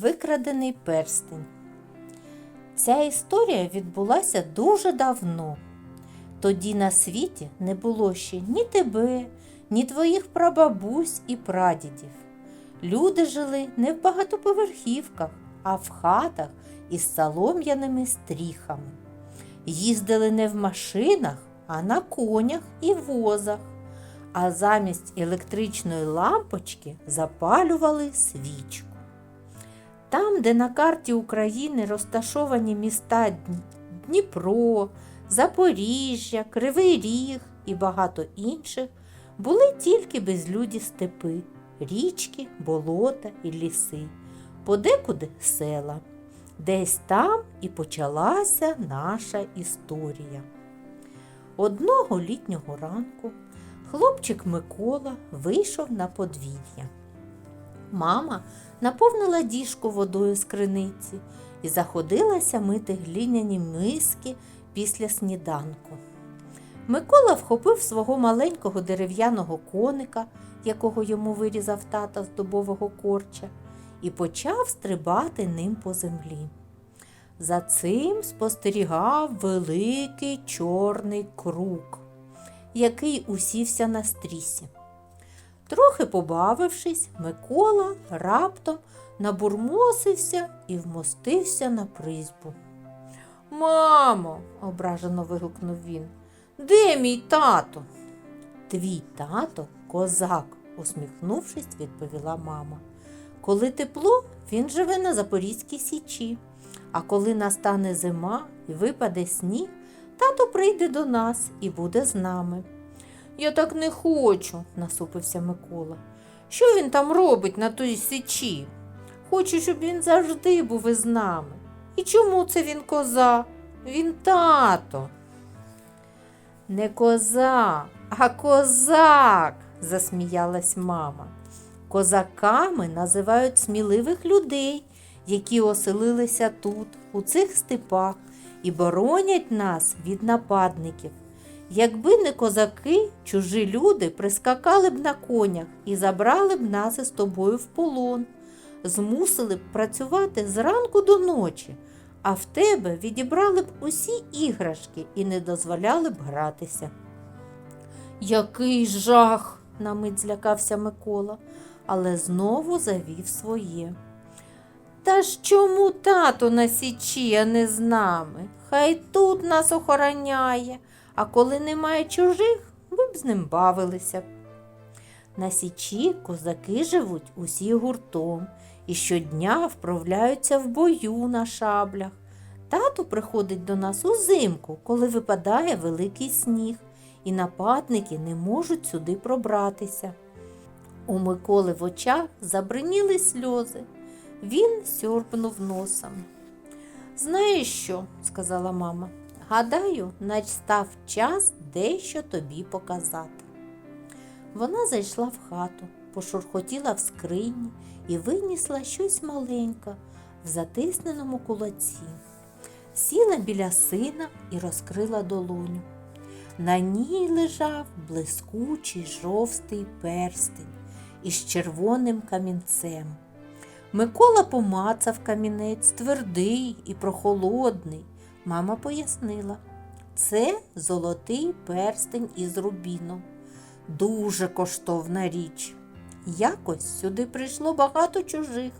Викрадений перстень. Ця історія відбулася дуже давно. Тоді на світі не було ще ні тебе, ні твоїх прабабусь і прадідів. Люди жили не в багатоповерхівках, а в хатах із солом'яними стріхами. Їздили не в машинах, а на конях і возах, а замість електричної лампочки запалювали свічку. Там, де на карті України розташовані міста Дніпро, Запоріжжя, Кривий Ріг і багато інших, були тільки безлюді степи, річки, болота і ліси, подекуди села. Десь там і почалася наша історія. Одного літнього ранку хлопчик Микола вийшов на подвір'я. Мама наповнила діжку водою з криниці і заходилася мити глиняні миски після сніданку. Микола вхопив свого маленького дерев'яного коника, якого йому вирізав тата з дубового корча, і почав стрибати ним по землі. За цим спостерігав великий чорний круг, який усівся на стрісі. Трохи побавившись, Микола раптом набурмосився і вмостився на призьбу. Мамо, ображено вигукнув він. Де мій тато? Твій тато козак, усміхнувшись, відповіла мама. Коли тепло, він живе на Запорізькій січі, а коли настане зима і випаде сніг, тато прийде до нас і буде з нами. Я так не хочу, насупився Микола. Що він там робить на той січі? Хочу, щоб він завжди був із нами. І чому це він коза? Він тато. Не коза, а козак, засміялась мама. Козаками називають сміливих людей, які оселилися тут, у цих степах, і боронять нас від нападників. Якби не козаки, чужі люди прискакали б на конях і забрали б нас із тобою в полон, змусили б працювати зранку до ночі, а в тебе відібрали б усі іграшки і не дозволяли б гратися. Який жах, на мить злякався Микола, але знову завів своє. Та ж чому тато на січі, а не з нами? Хай тут нас охороняє, а коли немає чужих, ви б з ним бавилися. На січі козаки живуть усі гуртом і щодня вправляються в бою на шаблях. Тато приходить до нас узимку, коли випадає великий сніг, і нападники не можуть сюди пробратися. У Миколи в очах забриніли сльози. Він сьорбнув носом. Знаєш що? сказала мама. Гадаю, настав час дещо тобі показати. Вона зайшла в хату, пошурхотіла в скрині і винісла щось маленьке в затисненому кулаці. Сіла біля сина і розкрила долоню. На ній лежав блискучий жовстий перстень із червоним камінцем. Микола помацав камінець твердий і прохолодний. Мама пояснила, це золотий перстень із рубіном. Дуже коштовна річ. Якось сюди прийшло багато чужих,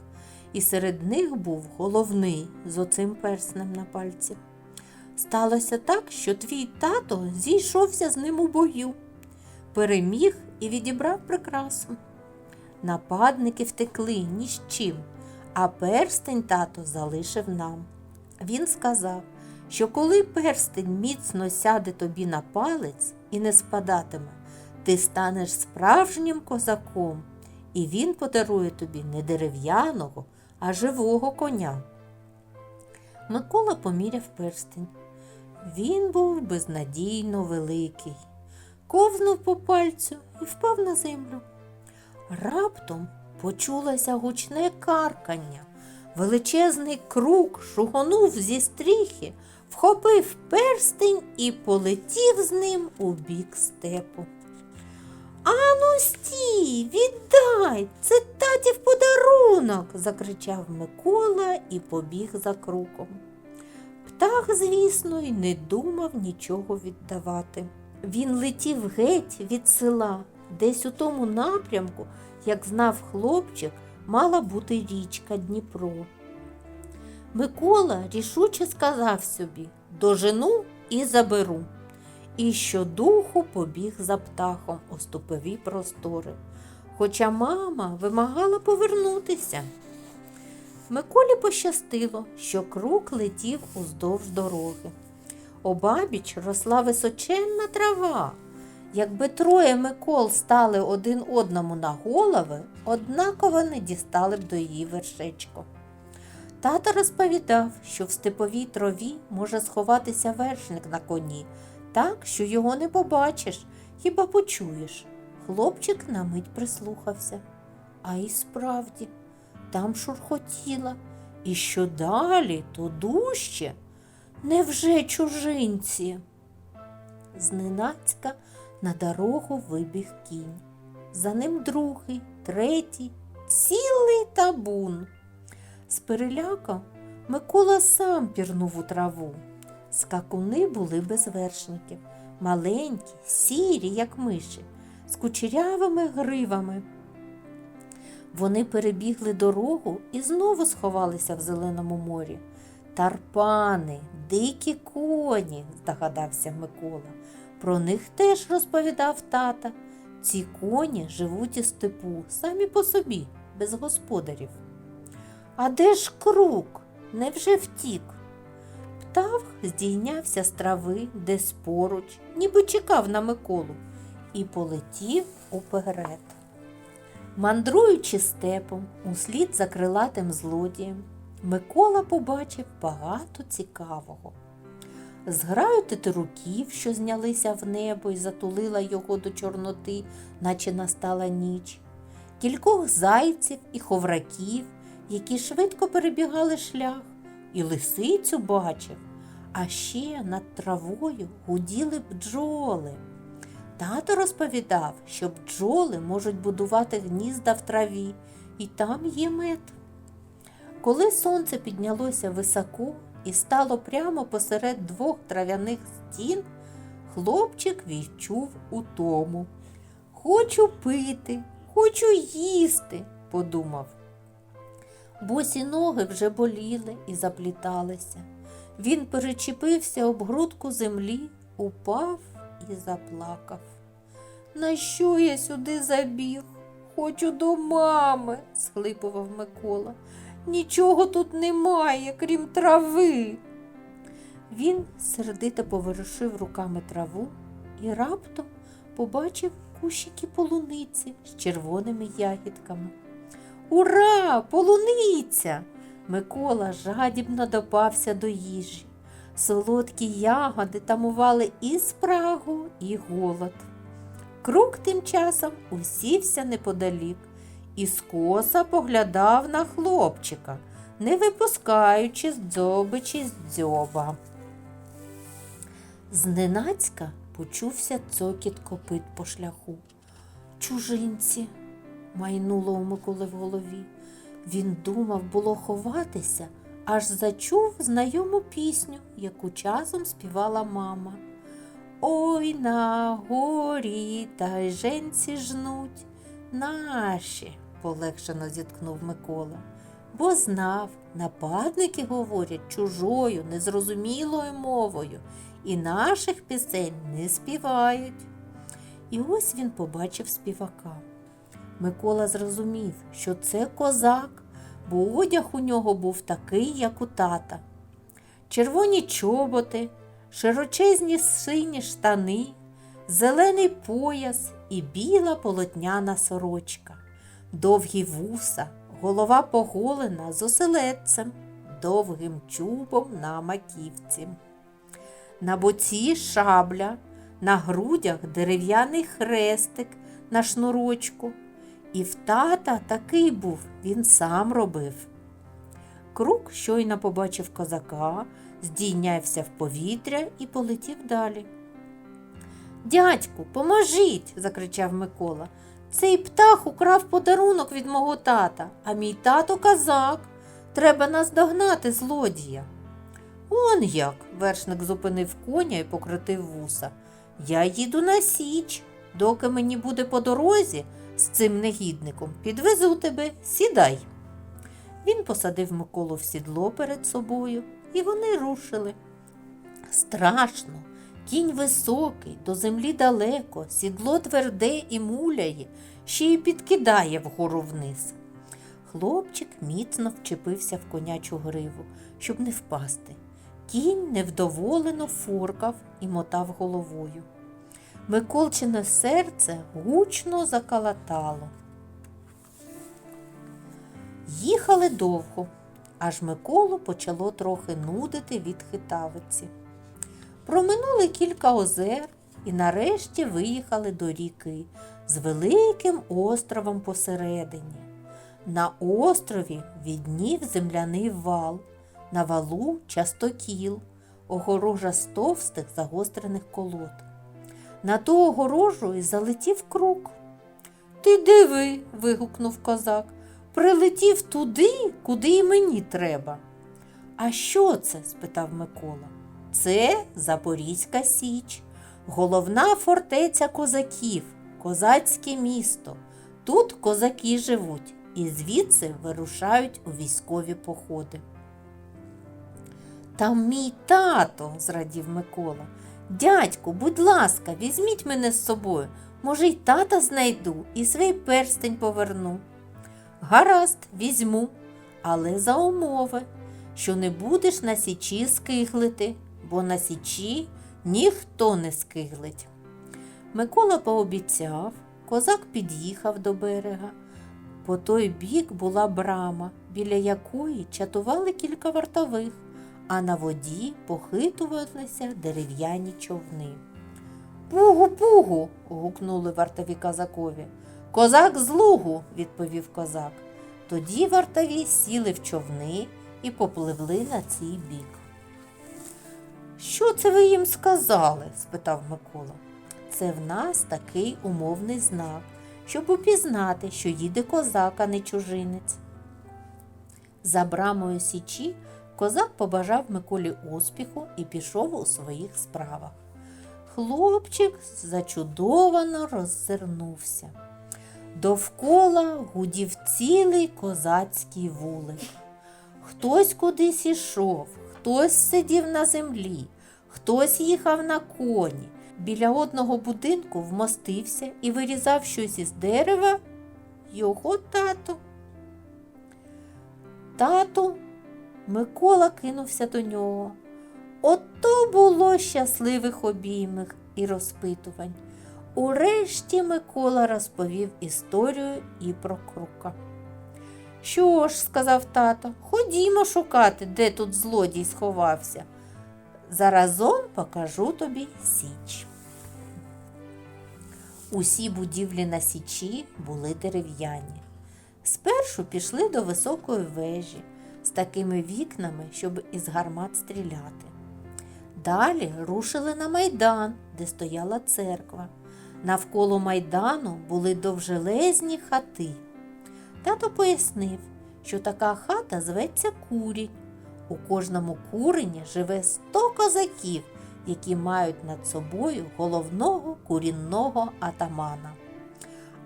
і серед них був головний з оцим перстнем на пальці. Сталося так, що твій тато зійшовся з ним у бою, переміг і відібрав прикрасу. Нападники втекли ні з чим, а перстень тато залишив нам. Він сказав, що коли перстень міцно сяде тобі на палець і не спадатиме, ти станеш справжнім козаком, і він подарує тобі не дерев'яного, а живого коня. Микола поміряв перстень. Він був безнадійно великий, ковзнув по пальцю і впав на землю. Раптом почулося гучне каркання. Величезний круг шугонув зі стріхи, вхопив перстень і полетів з ним у бік степу. Ану стій, віддай, це татів подарунок. Закричав Микола і побіг за круком. Птах, звісно, й не думав нічого віддавати. Він летів геть від села, десь у тому напрямку, як знав хлопчик, мала бути річка Дніпро. Микола рішуче сказав собі дожену і заберу. І щодуху побіг за птахом у ступові простори, хоча мама вимагала повернутися. Миколі пощастило, що крук летів уздовж дороги. Обабіч росла височенна трава. Якби троє Микол стали один одному на голови, однаково не дістали б до її вершечко. Тато розповідав, що в степовій траві може сховатися вершник на коні, так, що його не побачиш, хіба почуєш. Хлопчик на мить прислухався. А і справді, там шурхотіла. І що далі, то дужче. Невже чужинці? Зненацька на дорогу вибіг кінь. За ним другий, третій, цілий табун. З переляка Микола сам пірнув у траву. Скакуни були без вершників, маленькі, сірі, як миші, з кучерявими гривами. Вони перебігли дорогу і знову сховалися в зеленому морі. Тарпани, дикі коні, здогадався Микола. Про них теж розповідав тата. Ці коні живуть у степу самі по собі, без господарів. А де ж крук? Невже втік? Птах здійнявся з трави десь поруч, ніби чекав на Миколу, і полетів уперед. Мандруючи степом, услід за крилатим злодієм, Микола побачив багато цікавого. Зграю тетеруків, що знялися в небо і затулила його до Чорноти, наче настала ніч, кількох зайців і ховраків, які швидко перебігали шлях, і лисицю бачив, а ще над травою гуділи бджоли. Тато розповідав, що бджоли можуть будувати гнізда в траві, і там є мед. Коли сонце піднялося високо і стало прямо посеред двох трав'яних стін, хлопчик відчув утому. Хочу пити, хочу їсти, подумав. Босі ноги вже боліли і запліталися. Він перечепився об грудку землі, упав і заплакав. На що я сюди забіг? Хочу до мами, схлипував Микола. Нічого тут немає, крім трави. Він сердито поворушив руками траву і раптом побачив кущики полуниці з червоними ягідками. Ура, полуниця! Микола жадібно допався до їжі. Солодкі ягоди тамували і спрагу, і голод. Крук тим часом усівся неподалік і скоса поглядав на хлопчика, не випускаючи здобичі з дзьоба. Зненацька почувся цокіт копит по шляху. Чужинці, майнуло у Миколи в голові. Він думав було ховатися, аж зачув знайому пісню, яку часом співала мама. Ой на горі та й женці жнуть наші, полегшено зіткнув Микола, бо знав, нападники говорять чужою, незрозумілою мовою, і наших пісень не співають. І ось він побачив співака. Микола зрозумів, що це козак, бо одяг у нього був такий, як у тата. Червоні чоботи, широчезні сині штани, зелений пояс і біла полотняна сорочка, довгі вуса, голова поголена з оселедцем, довгим чубом на маківці. На боці шабля, на грудях дерев'яний хрестик на шнурочку. І в тата такий був, він сам робив. Крук щойно побачив козака, здійнявся в повітря і полетів далі. Дядьку, поможіть, закричав Микола. Цей птах украв подарунок від мого тата, а мій тато казак. Треба наздогнати злодія. Он як. вершник зупинив коня і покрутив вуса. Я їду на січ. Доки мені буде по дорозі з цим негідником, підвезу тебе, сідай. Він посадив Миколу в сідло перед собою, і вони рушили. Страшно, кінь високий, до землі далеко, сідло тверде і муляє, ще й підкидає вгору вниз. Хлопчик міцно вчепився в конячу гриву, щоб не впасти. Кінь невдоволено фуркав і мотав головою. Миколчине серце гучно закалатало. Їхали довго, аж Миколу почало трохи нудити від хитавиці. Проминули кілька озер і нарешті виїхали до ріки з великим островом посередині. На острові віднів земляний вал, на валу частокіл, огорожа з товстих загострених колод. На ту огорожу і залетів крук. Ти диви. вигукнув козак. Прилетів туди, куди і мені треба. А що це? спитав Микола. Це Запорізька Січ, головна фортеця козаків, козацьке місто. Тут козаки живуть і звідси вирушають у військові походи. Там мій тато, зрадів Микола. Дядьку, будь ласка, візьміть мене з собою. Може, й тата знайду і свій перстень поверну. Гаразд, візьму, але за умови, що не будеш на січі скиглити, бо на січі ніхто не скиглить. Микола пообіцяв, козак під'їхав до берега. По той бік була брама, біля якої чатували кілька вартових, а на воді похитувалися дерев'яні човни. Пугу, пугу. гукнули вартові козакові. Козак з лугу, відповів козак. Тоді вартові сіли в човни і попливли на цей бік. Що це ви їм сказали? спитав Микола. Це в нас такий умовний знак, щоб упізнати, що їде козак, а не чужинець. За брамою січі козак побажав Миколі успіху і пішов у своїх справах. Хлопчик зачудовано роззирнувся. Довкола гудів цілий козацький вулик. Хтось кудись ішов, хтось сидів на землі, хтось їхав на коні. Біля одного будинку вмостився і вирізав щось із дерева його тато. Тату, Микола кинувся до нього. Ото було щасливих обіймих і розпитувань. Урешті Микола розповів історію і про крука. Що ж, сказав тато, ходімо шукати, де тут злодій сховався. Заразом покажу тобі січ. Усі будівлі на січі були дерев'яні. Спершу пішли до високої вежі такими вікнами, щоб із гармат стріляти. Далі рушили на майдан, де стояла церква. Навколо майдану були довжелезні хати. Тато пояснив, що така хата зветься курінь. У кожному курені живе сто козаків, які мають над собою головного курінного атамана.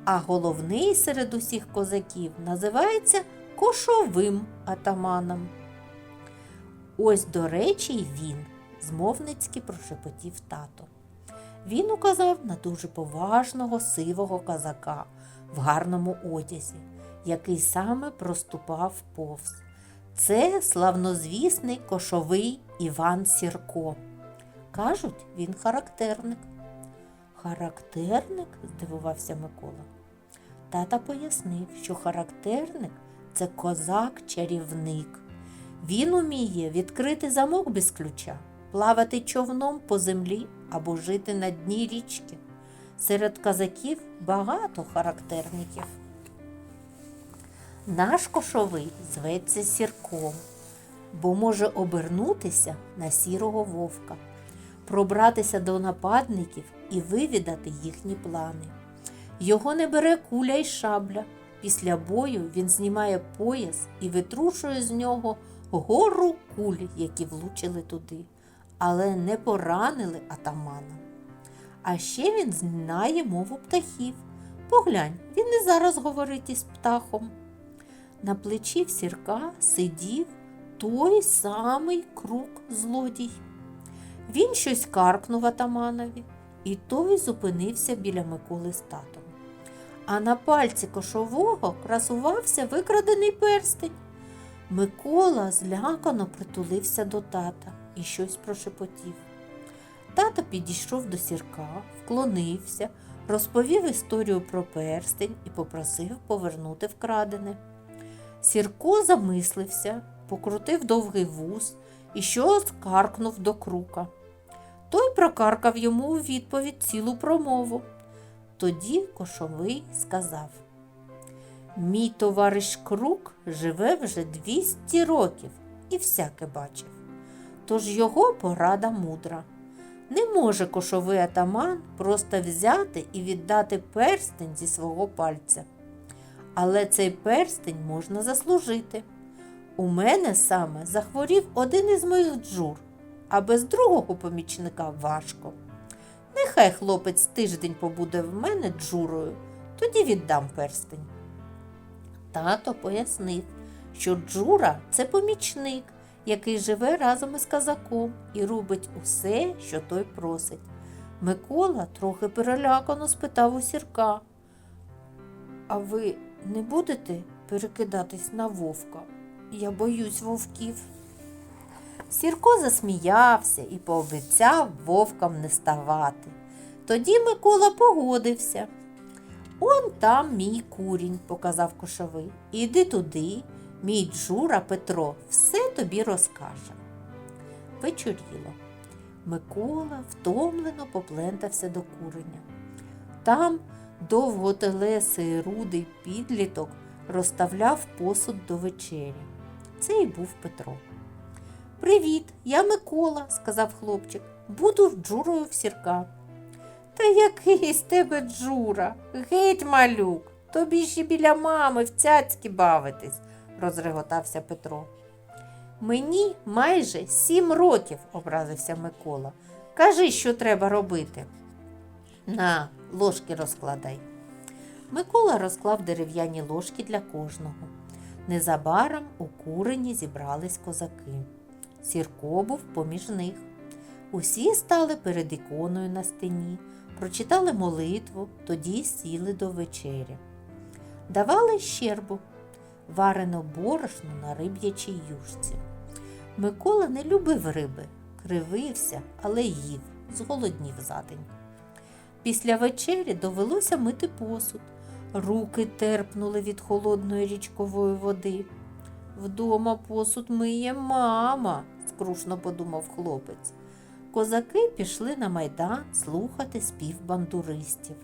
А головний серед усіх козаків називається кошовим атаманом. Ось, до речі, й він, змовницьки прошепотів тато. Він указав на дуже поважного сивого козака в гарному одязі, який саме проступав повз. Це славнозвісний кошовий Іван Сірко. Кажуть, він характерник. Характерник? здивувався Микола. Тата пояснив, що характерник це козак-чарівник. Він уміє відкрити замок без ключа, плавати човном по землі або жити на дні річки. Серед козаків багато характерників. Наш кошовий зветься сірком, бо може обернутися на сірого вовка, пробратися до нападників і вивідати їхні плани. Його не бере куля й шабля. Після бою він знімає пояс і витрушує з нього гору куль, які влучили туди, але не поранили атамана. А ще він знає мову птахів. Поглянь, він і зараз говорить із птахом. На плечі в сірка сидів той самий крук злодій. Він щось каркнув атаманові, і той зупинився біля Миколи з татом. А на пальці кошового красувався викрадений перстень. Микола злякано притулився до тата і щось прошепотів. Тато підійшов до сірка, вклонився, розповів історію про перстень і попросив повернути вкрадене. Сірко замислився, покрутив довгий вуз і щось каркнув до крука. Той прокаркав йому у відповідь цілу промову. Тоді кошовий сказав Мій товариш Крук живе вже 200 років і всяке бачив. Тож його порада мудра. Не може кошовий атаман просто взяти і віддати перстень зі свого пальця. Але цей перстень можна заслужити. У мене саме захворів один із моїх джур, а без другого помічника важко. Нехай хлопець тиждень побуде в мене джурою, тоді віддам перстень. Тато пояснив, що джура це помічник, який живе разом із казаком і робить усе, що той просить. Микола трохи перелякано спитав у сірка. А ви не будете перекидатись на вовка? Я боюсь вовків. Сірко засміявся і пообіцяв вовкам не ставати. Тоді Микола погодився. Он там мій курінь, показав кошовий. Іди туди, мій джура Петро все тобі розкаже. Вечоріло. Микола втомлено поплентався до куреня. Там довготелесий рудий підліток розставляв посуд до вечері. Це й був Петро. Привіт, я Микола, сказав хлопчик. Буду джурою в сірка. Та який з тебе джура? Геть, малюк, тобі ще біля мами в цяцьки бавитись, розреготався Петро. Мені майже сім років, образився Микола. Кажи, що треба робити. На, ложки розкладай. Микола розклав дерев'яні ложки для кожного. Незабаром у курені зібрались козаки. Сірко був поміж них. Усі стали перед іконою на стіні, прочитали молитву, тоді сіли до вечері. Давали щербу, варену борошно на риб'ячій юшці. Микола не любив риби, кривився, але їв, зголоднів за день. Після вечері довелося мити посуд. Руки терпнули від холодної річкової води. Вдома посуд миє мама, скрушно подумав хлопець. Козаки пішли на майдан слухати спів бандуристів,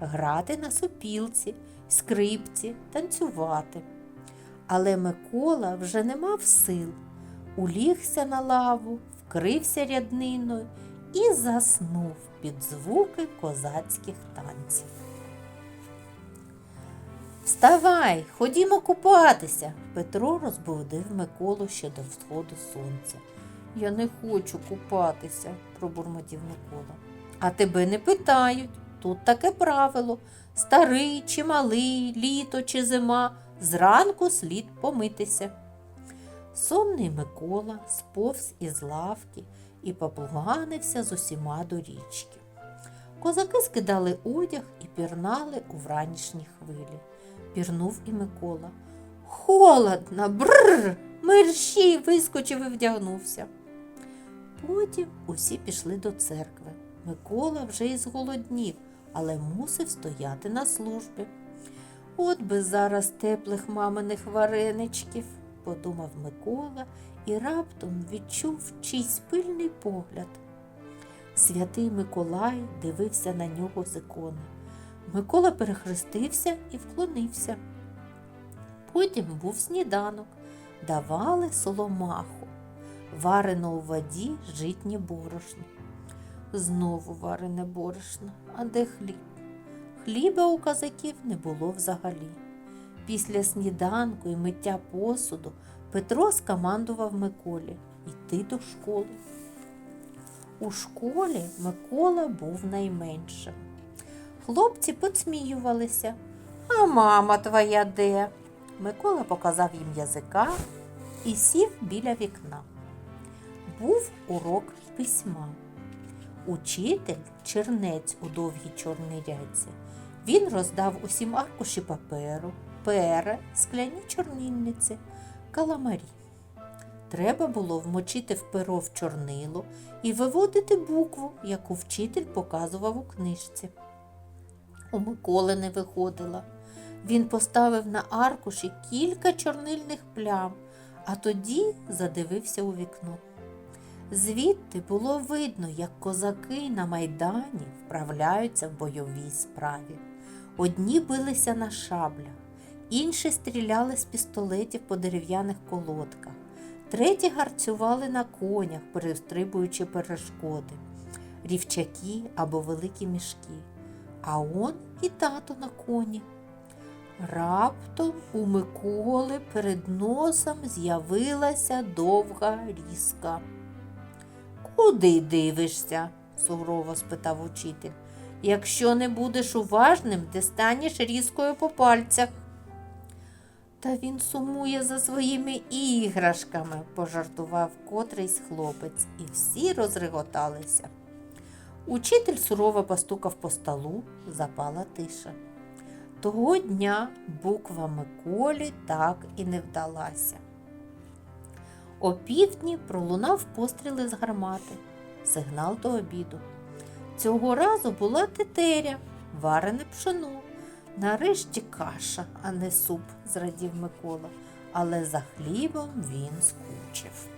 грати на сопілці, скрипці, танцювати. Але Микола вже не мав сил, улігся на лаву, вкрився рядниною і заснув під звуки козацьких танців. Вставай, ходімо купатися. Петро розбудив Миколу ще до сходу сонця. Я не хочу купатися, пробурмотів Микола. А тебе не питають. Тут таке правило старий чи малий, літо чи зима, зранку слід помитися. Сонний Микола сповз із лавки і поплуганився з усіма до річки. Козаки скидали одяг і пірнали у вранішні хвилі. Пірнув і Микола. Холодно, бррр! Мерщій вискочив і вдягнувся. Потім усі пішли до церкви. Микола вже й зголоднів, але мусив стояти на службі. От би зараз теплих маминих вареничків, подумав Микола і раптом відчув чийсь пильний погляд. Святий Миколай дивився на нього з ікони. Микола перехрестився і вклонився. Потім був сніданок, давали соломаху, варено у воді житнє борошно. Знову варене борошно, а де хліб? хліба у козаків не було взагалі. Після сніданку і миття посуду Петро скомандував Миколі йти до школи. У школі Микола був найменшим. Хлопці підсміювалися. А мама твоя де? Микола показав їм язика і сів біля вікна. Був урок письма. Учитель, чернець у довгій чорній ряці. Він роздав усім аркуші паперу, пере, скляні чорнільниці, каламарі. Треба було вмочити в перо в чорнило і виводити букву, яку вчитель показував у книжці. У Миколи не виходила. Він поставив на аркуші кілька чорнильних плям, а тоді задивився у вікно. Звідти було видно, як козаки на майдані вправляються в бойовій справі. Одні билися на шаблях, інші стріляли з пістолетів по дерев'яних колодках, треті гарцювали на конях, перестрибуючи перешкоди, рівчаки або великі мішки. А он і тато на коні. Раптом у Миколи перед носом з'явилася довга різка. Куди дивишся? сурово спитав учитель. Якщо не будеш уважним, ти станеш різкою по пальцях. Та він сумує за своїми іграшками, пожартував котрийсь хлопець, і всі розреготалися. Учитель сурово постукав по столу, запала тиша. Того дня буква Миколі так і не вдалася. О півдні пролунав постріли з гармати, сигнал до обіду. Цього разу була тетеря, варене пшено. Нарешті каша, а не суп, зрадів Микола, але за хлібом він скучив.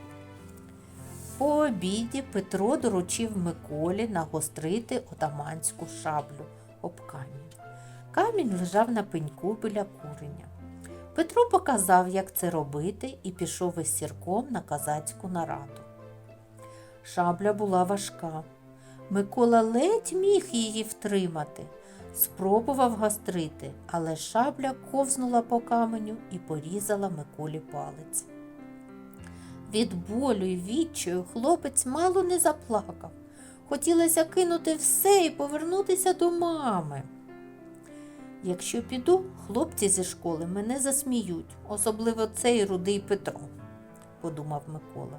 По обіді Петро доручив Миколі нагострити отаманську шаблю об камінь. Камінь лежав на пеньку біля куреня. Петро показав, як це робити, і пішов із сірком на козацьку нараду. Шабля була важка. Микола ледь міг її втримати. Спробував гострити, але шабля ковзнула по каменю і порізала Миколі палець. Від болю й відчаю хлопець мало не заплакав. Хотілося кинути все і повернутися до мами. Якщо піду, хлопці зі школи мене засміють, особливо цей рудий Петро, подумав Микола.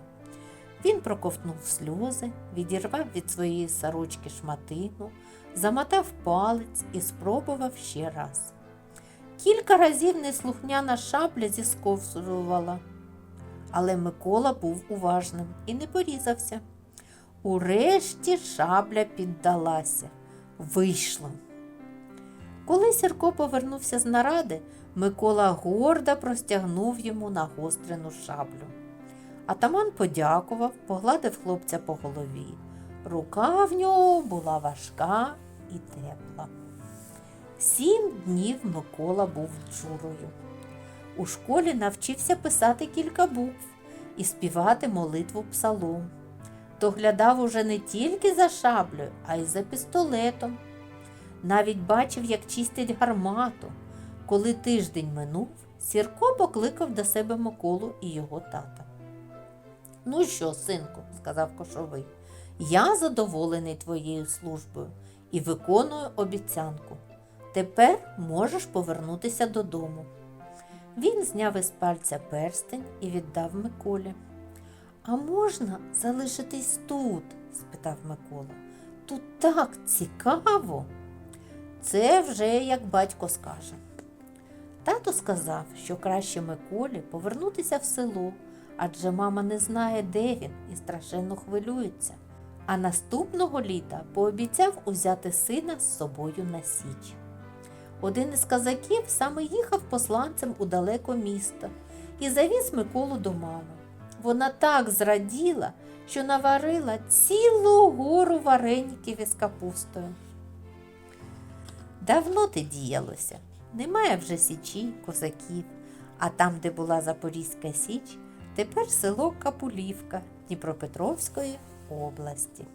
Він проковтнув сльози, відірвав від своєї сорочки шматину, замотав палець і спробував ще раз. Кілька разів неслухняна шабля зісковзувала, але Микола був уважним і не порізався. Урешті шабля піддалася. Вийшло. Коли Сірко повернувся з наради, Микола гордо простягнув йому нагострену шаблю. Атаман подякував, погладив хлопця по голові. Рука в нього була важка і тепла. Сім днів Микола був джурою. У школі навчився писати кілька букв і співати молитву псалом. Доглядав уже не тільки за шаблею, а й за пістолетом. Навіть бачив, як чистять гармату. Коли тиждень минув, Сірко покликав до себе Миколу і його тата. Ну що, синку, сказав кошовий, я задоволений твоєю службою і виконую обіцянку. Тепер можеш повернутися додому. Він зняв із пальця перстень і віддав Миколі. А можна залишитись тут? спитав Микола. Тут так цікаво. Це вже як батько скаже. Тато сказав, що краще Миколі повернутися в село, адже мама не знає, де він, і страшенно хвилюється. А наступного літа пообіцяв узяти сина з собою на січ. Один із козаків саме їхав посланцем у далеко місто і завіз Миколу до мами. Вона так зраділа, що наварила цілу гору вареників із капустою. Давно те діялося. Немає вже січі, козаків, а там, де була Запорізька Січ, тепер село Капулівка Дніпропетровської області.